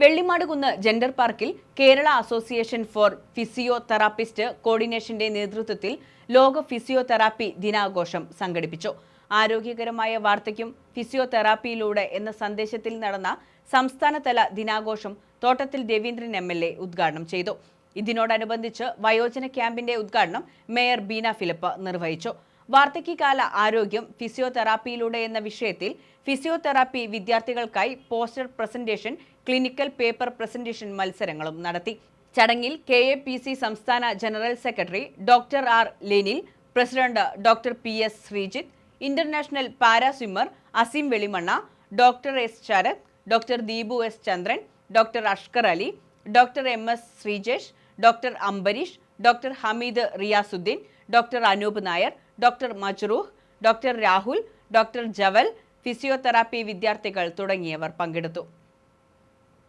Vellimadukunnu gender പാർക്കിൽ Kerala association for physiotherapist കോർഡിനേഷന്റെ നേതൃത്വത്തിൽ ലോക ഫിസിയോതെറാപ്പി ദിനാഘോഷം സംഘടിപ്പിച്ചു. ആരോഗ്യകരമായ വാർത്തയ്ക്കും ഫിസിയോതെറാപ്പിയിലൂടെ എന്ന സന്ദേശത്തിൽ നടന്ന സംസ്ഥാനതല ദിനാഘോഷം Thottathil Raveendran M L A ഉദ്ഘാടനം ചെയ്തു. ഇതിനോടനുബന്ധിച്ച് വയോജന ക്യാമ്പിന്റെ ഉദ്ഘാടനം മേയർ ബീന ഫിലിപ്പ് നിർവഹിച്ചു. വാർദ്ധക്യകാല ആരോഗ്യം ഫിസിയോതെറാപ്പിയിലൂടെ എന്ന വിഷയത്തിൽ ഫിസിയോതെറാപ്പി വിദ്യാർത്ഥികൾക്കായി poster presentation clinical paper presentation മത്സരങ്ങളും നടത്തി. ചടങ്ങിൽ കെ എ പി സി സംസ്ഥാന general secretary doctor R Lenil president doctor P S Sreejith international para swimmer Aseem Velimanna doctor S Sarath doctor Deepu S Chandran doctor Ashkar Ali doctor M S Sreejesh doctor Ambareesh doctor Hameed Riyasudheen doctor Anoop Nair doctor Majrooh doctor Rahul doctor Jawal physiotherapy വിദ്യാർത്ഥികൾ തുടങ്ങിയവർ പങ്കെടുത്തു.